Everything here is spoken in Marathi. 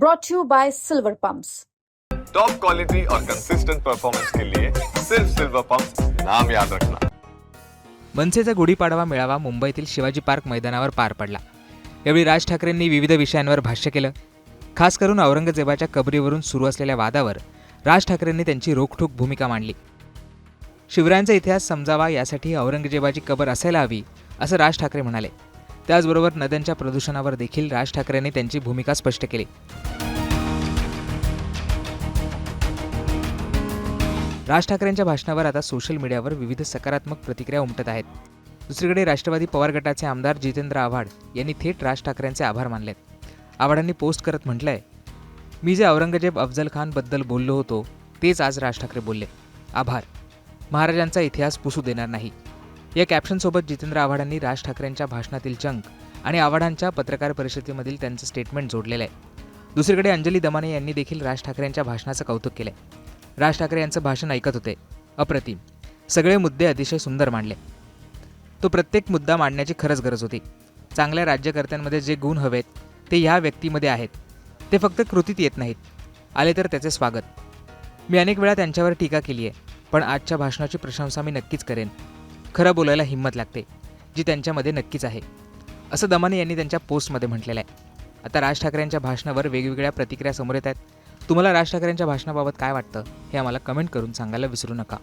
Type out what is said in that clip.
brought to you by Silver Pumps. Top quality और कंसिस्टेंट परफॉर्मेंस के लिए सिर्फ सिल्वर पंप नाम याद रखना। मनसेचा गुढीपाडवा मेळावा मुंबईतील शिवाजी पार्क मैदानावर पार पडला. यावेळी राज ठाकरेंनी विविध विषयांवर भाष्य केलं. खास करून औरंगजेबाच्या कबरीवरून सुरू असलेल्या वादावर राज ठाकरेंनी त्यांची रोखठोक भूमिका मांडली. शिवरायांचा इतिहास समजावा यासाठी औरंगजेबाची कबर असायला हवी असं राज ठाकरे म्हणाले. त्याचबरोबर नद्यांच्या प्रदूषणावर देखील राज ठाकरेंनी त्यांची भूमिका स्पष्ट केली. राज ठाकरेंच्या भाषणावर आता सोशल मीडियावर विविध सकारात्मक प्रतिक्रिया उमटत आहेत. दुसरीकडे राष्ट्रवादी पवार गटाचे आमदार जितेंद्र आव्हाड यांनी थेट राज ठाकरेंचे आभार मानलेत. आव्हाडांनी पोस्ट करत म्हटलंय मी जे औरंगजेब अफजल खानबद्दल बोललो होतो तेच आज राज ठाकरे बोलले. आभार. महाराजांचा इतिहास पुसू देणार नाही. या कॅप्शनसोबत जितेंद्र आव्हाडांनी राज ठाकरेंच्या भाषणातील चंक आणि आव्हाडांच्या पत्रकार परिषदेमधील त्यांचं स्टेटमेंट जोडलेलं आहे. दुसरीकडे अंजली दमाने यांनी देखील राज ठाकरेंच्या भाषणाचं कौतुक केलंय. राज ठाकरे यांचं भाषण ऐकत होते. अप्रतिम. सगळे मुद्दे अतिशय सुंदर मांडले. तो प्रत्येक मुद्दा मांडण्याची खरंच गरज होती. चांगल्या राज्यकर्त्यांमध्ये जे गुण हवेत ते ह्या व्यक्तीमध्ये आहेत. ते फक्त कृतीत येत नाहीत. आले तर त्याचे स्वागत. मी अनेक वेळा त्यांच्यावर टीका केली आहे पण आजच्या भाषणाची प्रशंसा मी नक्कीच करेन. खरं बोलायला हिंमत लागते जी त्यांच्यामध्ये नक्कीच आहे. असं दमाने यांनी त्यांच्या पोस्टमध्ये म्हटलेलं आहे. आता राज ठाकरेंच्या भाषणावर वेगवेगळ्या प्रतिक्रिया समोर येत आहेत. तुम्हाला राज ठाकरेंच्या भाषणाबाबत काय वाटतं हे आम्हाला कमेंट करून सांगायला विसरू नका.